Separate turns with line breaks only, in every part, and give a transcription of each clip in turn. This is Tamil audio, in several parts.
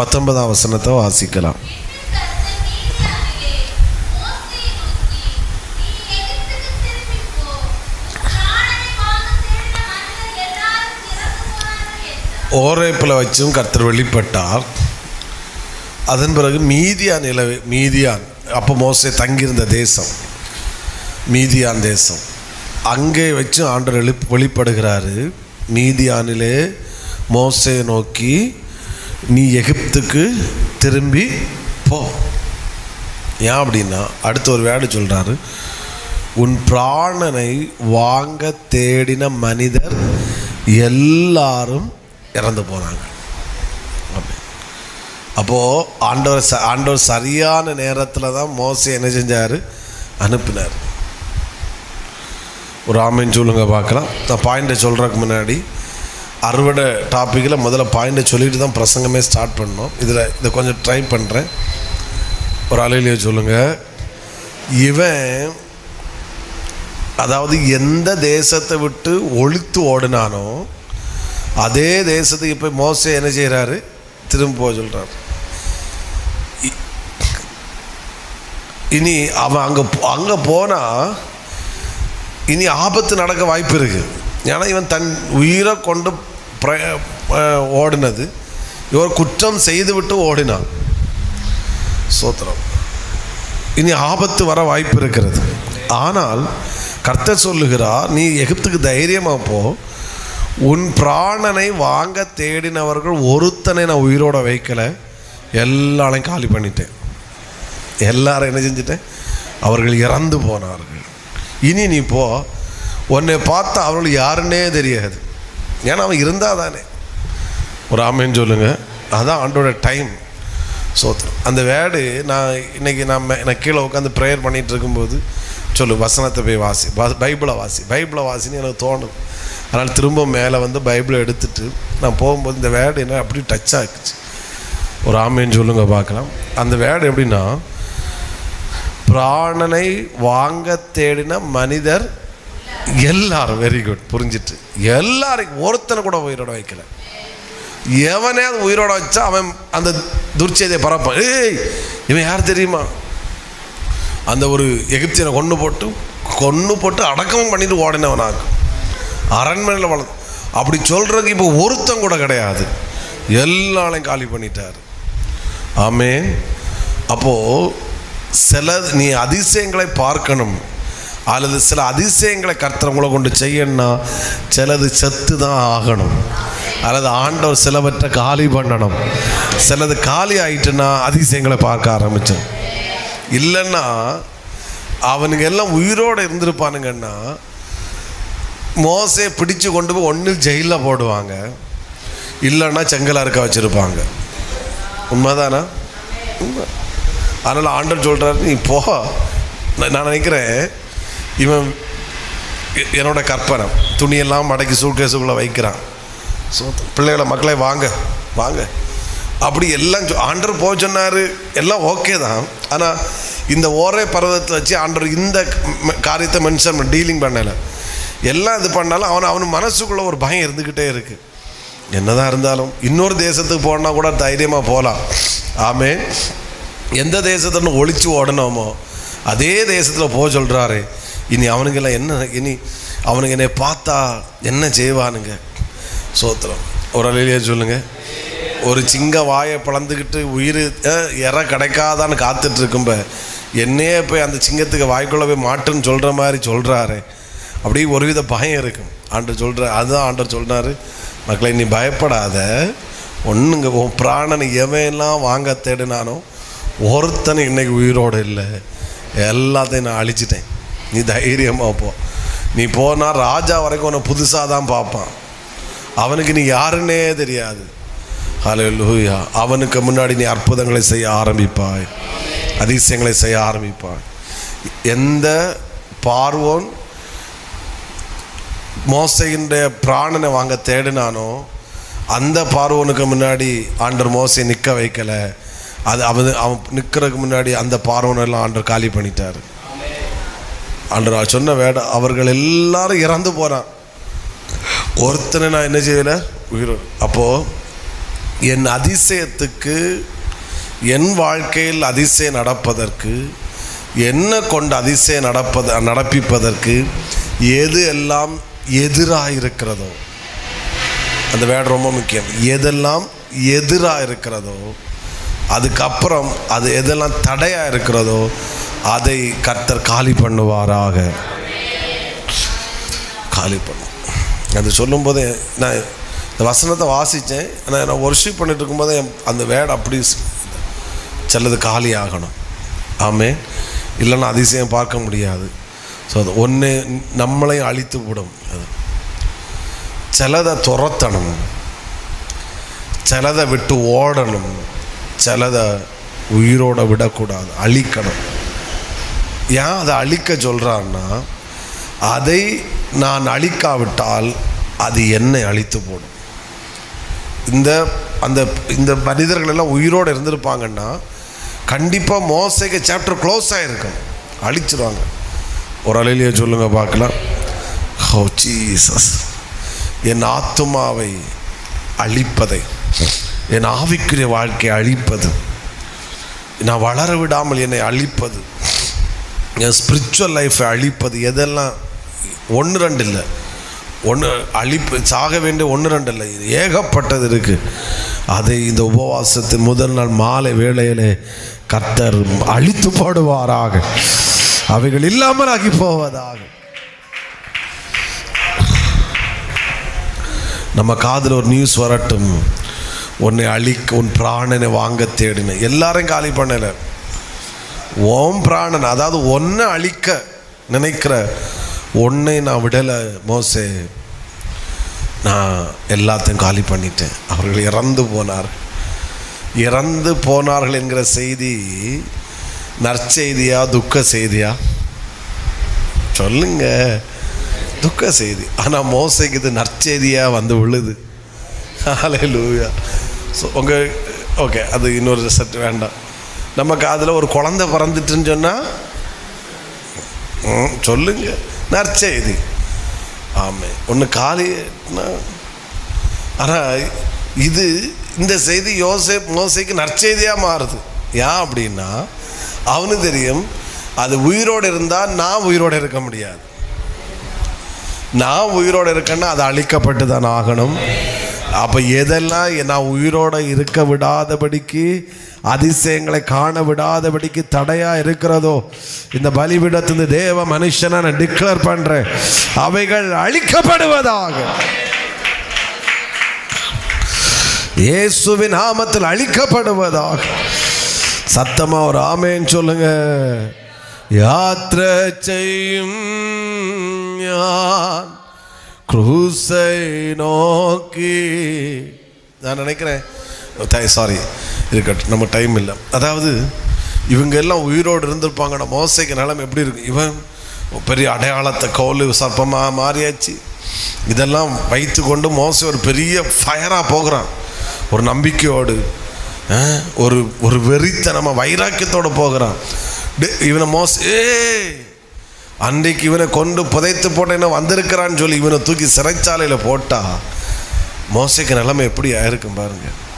பத்தொன்பதாம் வசனத்தை வாசிக்கலாம். ஓரேப்பில் வச்சும் கர்த்தர் வெளிப்பட்டார். அதன் பிறகு மீதியான் நிலவு மீதியான் அப்போ மோசே தங்கியிருந்த தேசம் மீதியான் தேசம். அங்கே வச்சு ஆண்டர் வெளி வெளிப்படுகிறாரு. மீதியானிலே மோசையை நோக்கி நீ எகிப்துக்கு திரும்பி போ. ஏன் அப்படின்னா அடுத்த ஒரு வேடு சொல்கிறாரு உன் பிராணனை வாங்க தேடின மனிதர் எல்லாரும் இறந்து போகிறாங்க அப்போது ஆண்டவர் ச ஆண்டவர் சரியான நேரத்தில் தான் மோசை என்ன செஞ்சார்? அனுப்பினார். ஒரு ஆமைன்னு சொல்லுங்க பார்க்கலாம். நான் பாயிண்ட்டை சொல்கிறதுக்கு முன்னாடி அறுவடை டாப்பிக்கில் முதல்ல பாயிண்ட்டை சொல்லிட்டு தான் பிரசங்கமே ஸ்டார்ட் பண்ணோம். இதில் இதை கொஞ்சம் ட்ரை பண்ணுறேன் ஒரு அலையிலேயே சொல்லுங்கள் இவன் அதாவது எந்த தேசத்தை விட்டு ஒழித்து ஓடினானோ அதே தேசத்துக்கு இப்போ மோசே என்ன செய்கிறாரு திரும்ப போக சொல்கிறார் இனி அவன் அங்கே அங்கே போனால் இனி ஆபத்து நடக்க வாய்ப்பு இருக்குது ஏன்னா இவன் தன் உயிரை கொண்டு பிர ஓடினது. இவர் குற்றம் செய்துவிட்டு ஓடினான். சோத்திரம். இனி ஆபத்து வர வாய்ப்பு இருக்கிறது. ஆனால் கர்த்தர் சொல்லுகிறார் நீ எகிப்துக்கு தைரியமாக போ. உன் பிராணனை வாங்க தேடினவர்கள் ஒருத்தனை நான் உயிரோட வைக்கலை. எல்லாரையும் காலி பண்ணிட்டேன். எல்லாரும் என்ன செஞ்சிட்டேன்? அவர்கள் இறந்து போனார்கள். இனி நீ போ. உன்னை பார்த்தா அவர்கள் யாருன்னே தெரியாது. ஏன்னா அவன் இருந்தால் தானே ஒரு ஆமைன்னு சொல்லுங்கள் அதான் ஆண்டோட டைம் சோத்திரம் அந்த வேர்டு நான் இன்னைக்கு நான் நான் கீழே உட்காந்து ப்ரேயர் பண்ணிட்டு இருக்கும்போது சொல்லு வசனத்தை போய் வாசி பைபிளை வாசி பைபிளை வாசின்னு எனக்கு தோணும். அதனால் திரும்ப மேலே வந்து பைபிளை எடுத்துட்டு நான் போகும்போது இந்த வேர்டு என்ன அப்படி டச் ஆக்குச்சு. ஒரு ஆமைன்னு சொல்லுங்க பார்க்கலாம். அந்த வேர்டு எப்படின்னா பிராணனை வாங்க தேடின மனிதர் எல்லாரும் வெரி குட் புரிஞ்சிட்டு. எல்லாரும் ஒருத்தனை கூட உயிரோட வைக்கல. எவனே அது உயிரோட வச்சா அவன் அந்த துர்ச்செய்தியை பரப்பான். ஏய் இவன் யார் தெரியுமா? அந்த ஒரு எகிப்தியனை கொண்டு போட்டு கொன்று போட்டு அடக்கமும் பண்ணிட்டு ஓடினவனாக்கும் அரண்மனையில் வளர்ந்து அப்படி சொல்கிறதுக்கு இப்போ ஒருத்தம் கூட கிடையாது. எல்லாரையும் காலி பண்ணிட்டார். ஆமே அப்போது சில நீ அதிசயங்களை பார்க்கணும். அல்லது சில அதிசயங்களை கர்த்தவங்களை கொண்டு செய்யணும்னா சிலது செத்து தான் ஆகணும். அல்லது ஆண்டவர் சிலவற்றை காலி பண்ணணும். சிலது காலி ஆயிட்டுன்னா அதிசயங்களை பார்க்க ஆரம்பித்தேன் இல்லைன்னா அவனுங்க எல்லாம் உயிரோடு இருந்திருப்பானுங்கன்னா மோசே பிடிச்சு கொண்டு போய் ஒன்றில் ஜெயிலில் போடுவாங்க. இல்லைன்னா செங்கலாக இருக்க வச்சுருப்பாங்க. உண்மைதானா? உண்மை. அதனால் ஆண்டர் சொல்கிறாரு நீ போ. நான் நினைக்கிறேன் இவன் எ- என்னோட கற்பனை. துணியெல்லாம் மடக்கி சூட்கேஸுக்குள்ளே வைக்கிறான். ஸோ பிள்ளைகளை மக்களை வாங்க வாங்க. அப்படி எல்லாம் ஆண்டர் போக சொன்னார். எல்லாம் ஓகே தான். ஆனால் இந்த ஒரே பர்வதத்தை வச்சு ஆண்டர் இந்த காரியத்தை மென்ஷன் டீலிங் பண்ணலை. எல்லாம் இது பண்ணாலும் அவன் அவன் மனசுக்குள்ளே ஒரு பயம் இருந்துக்கிட்டே இருக்குது என்னதான் இருந்தாலும் இன்னொரு தேசத்துக்கு போனால் கூட தைரியமாக போகலாம் ஆமே எந்த தேசத்தை ஒழிச்சு ஓடணுமோ அதே தேசத்தில் போக சொல்கிறாரு இனி அவனுங்கெல்லாம் என்ன இனி அவனுங்க என்னை பார்த்தா என்ன செய்வானுங்க? சோத்திரம். ஒரு அலையிலேயே சொல்லுங்க. ஒரு சிங்க வாயை பிளந்துக்கிட்டு உயிர் இற கிடைக்காதான்னு காத்துட்டு இருக்கும்ப என்னையே போய் அந்த சிங்கத்துக்கு வாய்க்குள்ளே போய் மாட்டுன்னு சொல்கிற மாதிரி சொல்கிறாரு அப்படியே ஒருவித பயம் இருக்கும். ஆண்டர் சொல்கிற அதுதான் ஆண்டர் சொல்கிறார் மக்களை நீ பயப்படாத. ஒன்றுங்க உன் பிராணனை எவையெல்லாம் வாங்க தேடினானோ ஒருத்தனை இன்னைக்கு உயிரோடு இல்லை. எல்லாத்தையும் நான் அழிச்சிட்டேன். நீ தைரியமாக போ நீ போனால் ராஜா வரைக்கும் உன்னை புதுசாக தான் பார்ப்பான் அவனுக்கு நீ யாருன்னே தெரியாது. ஹalleluya அவனுக்கு முன்னாடி நீ அற்புதங்களை செய்ய ஆரம்பிப்பாய். அதிசயங்களை செய்ய ஆரம்பிப்பாய். எந்த பார்வோன் மோசையினுடைய பிராணனை வாங்க தேடினானோ அந்த பார்வோனுக்கு முன்னாடி ஆண்டர் மோசை நிற்க வைக்கல. அது அவன் அவன் நிற்கிறதுக்கு முன்னாடி அந்த பார்வனெல்லாம் ஆண்டர் காலி பண்ணிட்டார். அன்று நான் சொன்ன வேட அவர்கள் எல்லாரும் இறந்து போகிறான் ஒருத்தனை நான் என்ன செய்யலை? உயிர். அப்போது என் அதிசயத்துக்கு என் வாழ்க்கையில் அதிசயம் நடப்பதற்கு என்ன கொண்டு அதிசயம் நடப்பத நடப்பிப்பதற்கு எது எல்லாம் எதிராக இருக்கிறதோ அந்த வேடம் ரொம்ப முக்கியம். எதெல்லாம் எதிராக இருக்கிறதோ அதுக்கப்புறம் அது எதெல்லாம் தடையாக இருக்கிறதோ அதை கர்த்தர் காலி பண்ணுவாராக. காலி பண்ணும் அது சொல்லும்போது நான் இந்த வசனத்தை வாசித்தேன். ஆனால் நான் ஒர்ஷிப் பண்ணிட்டு இருக்கும்போது என் அந்த வேர்டு அப்படி சிலது காலி ஆகணும். ஆமே இல்லைன்னா அதிசயம் பார்க்க முடியாது. ஸோ அது ஒன்று நம்மளையும் அழித்து விடும் அது சிலதை துரத்தணும். சிலதை விட்டு ஓடணும். சிலதை உயிரோட விடக்கூடாது. அழிக்கணும். ஏன் அதை அழிக்க சொல்கிறான்னா அதை நான் அழிக்காவிட்டால் அது என்னை அழித்து போடும். இந்த அந்த இந்த மனிதர்கள் எல்லாம் உயிரோடு இருந்திருப்பாங்கன்னா கண்டிப்பாக மோசைக்கு சாப்டர் க்ளோஸ் ஆகிருக்கும் அழிச்சிருவாங்க. ஒரு அலையிலேயே சொல்லுங்கள் பார்க்கலாம். Oh, ஹோ ஜீசஸ் என் ஆத்துமாவை அழிப்பதை என் ஆவிக்குரிய வாழ்க்கையை அழிப்பது நான் வளர விடாமல் என்னை அழிப்பது என் ஸ்பிரிச்சுவல் லைஃப்பை அழிப்பது எதெல்லாம்? ஒன்று ரெண்டு இல்லை. ஒன்று அழிப்பு சாக வேண்டிய ஒன்று ரெண்டு இல்லை. இது ஏகப்பட்டது இருக்குது அதை இந்த உபவாசத்தின் முதல் நாள் மாலை வேளையிலே கர்த்தர் அழித்து போடுவாராக. அவைகள் இல்லாமல் ஆகி போவதாக. நம்ம காதில் ஒரு நியூஸ் வரட்டும். உன்னை அழிக்க உன் பிராணனை வாங்க தேடினேன். எல்லாரையும் காலி பண்ணலை. ஓம் பிராணன் அதாவது ஒன்றை அழிக்க நினைக்கிற ஒன்றை நான் விடலை மோசே. நான் எல்லாத்தையும் காலி பண்ணிட்டேன். அவர்கள் இறந்து போனார். இறந்து போனார்கள் என்கிற செய்தி நற்செய்தியா துக்க செய்தியா? சொல்லுங்க. துக்க செய்தி. ஆனால் மோசைக்கு இது நற்செய்தியாக வந்து விழுது. ஹalleluya ஸோ உங்கள் ஓகே அது இன்னொரு ரிசல்ட் வேண்டாம். நமக்கு அதில் ஒரு குழந்தை பிறந்துட்டுன்னு சொன்னால் ம், சொல்லுங்க. நற்செய்தி. ஆமே. ஒன்று காலினா ஆனால் இது இந்த செய்தி யோசை மோசைக்கு நற்செய்தியாக மாறுது. ஏன் அப்படின்னா அவனு தெரியும் அது உயிரோடு இருந்தால் நான் உயிரோடு இருக்க முடியாது. நான் உயிரோடு இருக்கேன்னா அது அழிக்கப்பட்டு தான் ஆகணும். அப்போ எதெல்லாம் நான் உயிரோடு இருக்க விடாதபடிக்கு அதிசயங்களை காண விடாதபடிக்கு தடையா இருக்கிறதோ? இந்த பலிபீடத்திலிருந்து தேவ மனுஷனை நான் டிக்ளேர் பண்றேன். அவைகள் அழிக்கப்படுவதாக. இயேசுவின் நாமத்தில் அழிக்கப்படுவதாக. சத்தமா ஒரு ஆமேன்னு சொல்லுங்க. யாத்திரை செய்யும் யான் குரூசை நோக்கி. நான் நினைக்கிறேன். Oh, சாரி இருக்கட்டும். நம்ம டைம் இல்லை. அதாவது இவங்க எல்லாம் உயிரோடு இருந்திருப்பாங்கடா. மோசைக்கு நிலம் எப்படி இருக்கு? இவன் பெரிய அடையாளத்தை கோல் சர்ப்பமாக மாறியாச்சு. இதெல்லாம் வைத்து கொண்டு மோசை ஒரு பெரிய ஃபயராக போகிறான். ஒரு நம்பிக்கையோடு ஒரு ஒரு வெறித்தனமாக வைராக்கியத்தோடு போகிறான். டே- இவனை மோச ஏ அன்றைக்கு இவனை கொண்டு புதைத்து போட்ட என்ன வந்திருக்கிறான்னு சொல்லி இவனை தூக்கி சிறைச்சாலையில் போட்டா மோசைக்கு நிலைமை எப்படி ஆயிருக்கும் பாருங்கள்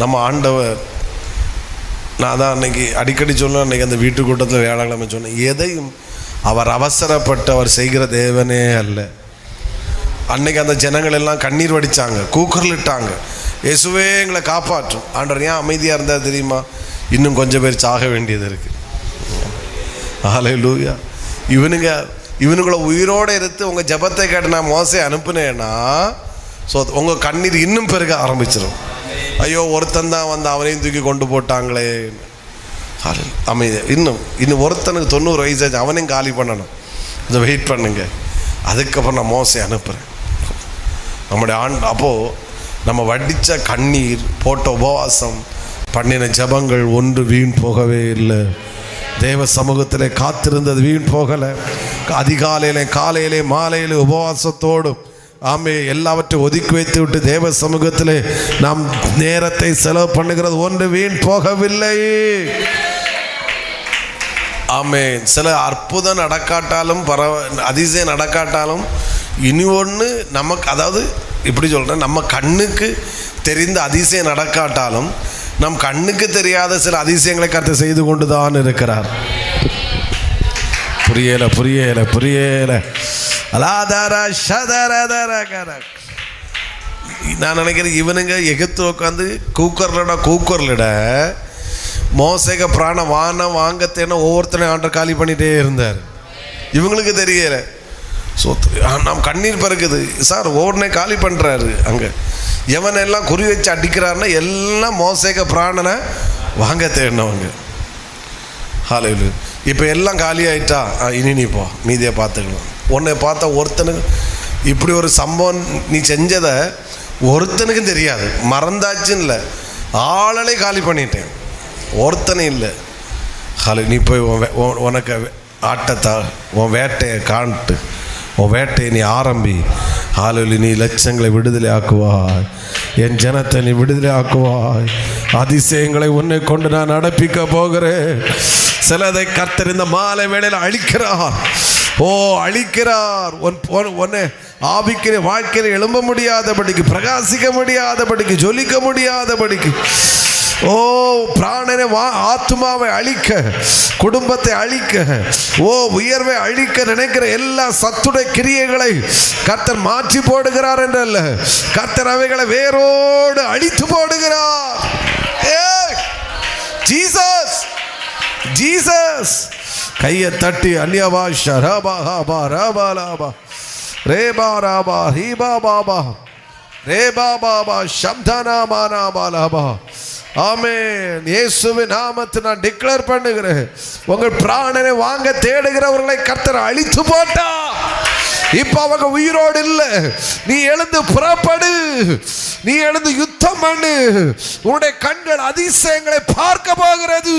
நம்ம ஆண்டவர் நான் தான் அன்னைக்கு அடிக்கடி சொன்னேன் அன்றைக்கி அந்த வீட்டு கூட்டத்தில் வியாழக்கிழமை சொன்னேன். எதையும் அவர் அவசரப்பட்டு அவர் செய்கிற தேவனே அல்ல. அன்னைக்கு அந்த ஜனங்கள் எல்லாம் கண்ணீர் வடித்தாங்க கூக்குரலிட்டாங்க. இயேசுவே எங்களை காப்பாற்றும். ஆண்டவர் ஏன் அமைதியாக இருந்தால் தெரியுமா? இன்னும் கொஞ்சம் பேர் சாக வேண்டியது இருக்குது ஆலை லூயா இவனுங்க இவனுங்களை உயிரோடு எடுத்து உங்கள் ஜெபத்தை கேட்டு நான் மோசை அனுப்புனேன்னா ஸோ உங்கள் கண்ணீர் இன்னும் பெருக ஆரம்பிச்சிடும் ஐயோ ஒருத்தன் தான் வந்து அவனையும் தூக்கி கொண்டு போட்டாங்களே. ஹalleluya. அமைதி இன்னும் இன்னும் ஒருத்தனுக்கு தொண்ணூறு வயசு ஆச்சு அவனையும் காலி பண்ணணும். இதை வெயிட் பண்ணுங்க. அதுக்கப்புறம் நான் மோசை அனுப்புகிறேன் நம்முடைய ஆண் அப்போது நம்ம வடித்த கண்ணீர் போட்ட உபவாசம் பண்ணின ஜெபங்கள் ஒன்று வீண் போகவே இல்லை. தேவ சமூகத்தில் காத்திருந்தது வீண் போகலை. அதிகாலையிலே காலையிலே மாலையிலே உபவாசத்தோடும் ஆமே எல்லாவற்றையும் ஒதுக்கி வைத்து விட்டு தேவ சமூகத்தில் நாம் நேரத்தை செலவு பண்ணுகிறது ஒன்று வீண் போகவில்லை. ஆமே சில அற்புதம் நடக்காட்டாலும் பரவ அதிசயம் நடக்காட்டாலும் இனி ஒன்று நமக்கு அதாவது இப்படி சொல்கிறேன் நம்ம கண்ணுக்கு தெரிந்த அதிசயம் நடக்காட்டாலும் நம் கண்ணுக்கு தெரியாத சில அதிசயங்களை கருத்து செய்து கொண்டு தான் இருக்கிறார். புரியல புரியலை புரியல. அலாதார சதரதரகர நான் நினைக்கிறேன் இவனுங்க எகத்து உட்காந்து கூக்கர்லட கூக்கர்லிட. மோசக பிராண வான வாங்கத்தேன ஒவ்வொருத்தனையும் ஆண்டர் காலி பண்ணிட்டே இருந்தார். இவங்களுக்கு தெரியல. ஸோ நாம் கண்ணீர் பறக்குது. சார் ஒவ்வொருனே காலி பண்ணுறாரு அங்கே. எவன் எல்லாம் குறி வச்சு அடிக்கிறாருன்னா எல்லாம் மோசேக பிராணனை வாங்க தேடினவங்க ஹாலையில் இப்போ எல்லாம் காலி ஆயிட்டா இனி நீ போ. மீதியை பார்த்துக்கலாம். உன்னை பார்த்தா ஒருத்தனுக்கு இப்படி ஒரு சம்பவம் நீ செஞ்சதை ஒருத்தனுக்கும் தெரியாது. மறந்தாச்சுன்னு இல்லை. ஆளலே காலி பண்ணிட்டேன். ஒருத்தனை இல்லை. ஹலோ நீ போய் உன் உனக்கு ஆட்டத்தா உன் வேட்டையை காண்ட்டு உன் வேட்டையை நீ ஆரம்பி. ஆளுலி நீ லட்சங்களை விடுதலை ஆக்குவாய். என் ஜனத்தை நீ விடுதலை ஆக்குவாய். அதிசயங்களை உன்னை கொண்டு நான் நடப்பிக்க போகிறேன். சிலதை கர்த்தர் இந்த மாலை வேளையில் அழிக்கிறார். ஓ அழிக்கிறார். உன்னை ஆவிக்கிற வாழ்க்கையில் எழும்ப முடியாதபடிக்கு பிரகாசிக்க முடியாதபடிக்கு ஜொலிக்க முடியாதபடிக்கு. ஓ பிராணனை வா ஆத்மாவை அழிக்க குடும்பத்தை அழிக்க ஓ உயர்வை அழிக்க நினைக்கிற எல்லா சத்துடைய கிரியைகளை கர்த்தர் மாற்றி போடுகிறார் என்றல்ல. கர்த்தர் அவைகளை வேரோடு அழித்து போடுகிறார். ஏய் ஜீசஸ் ஜீசஸ். கையை தட்டி அந்நியவா ஷரபா ஹாபா ரபா லாபா. ரேபா ராபா ஹீபா பாபா ரேபா பாபா சப்தனா நாபா லாபா. ஆமே இயேசுவின் நாமத்தை நான் டிக்ளேர் பண்ணுகிறேன். உங்கள் பிராணனை வாங்க தேடுகிறவர்களை கர்த்தர் அழித்து போட்டா. இப்ப அவங்க உயிரோடு இல்லை. நீ எழுந்து புறப்படு. நீ எழுந்து யுத்தம் பண்ணு. உன்னுடைய கண்கள் அதிசயங்களை பார்க்க போகிறது.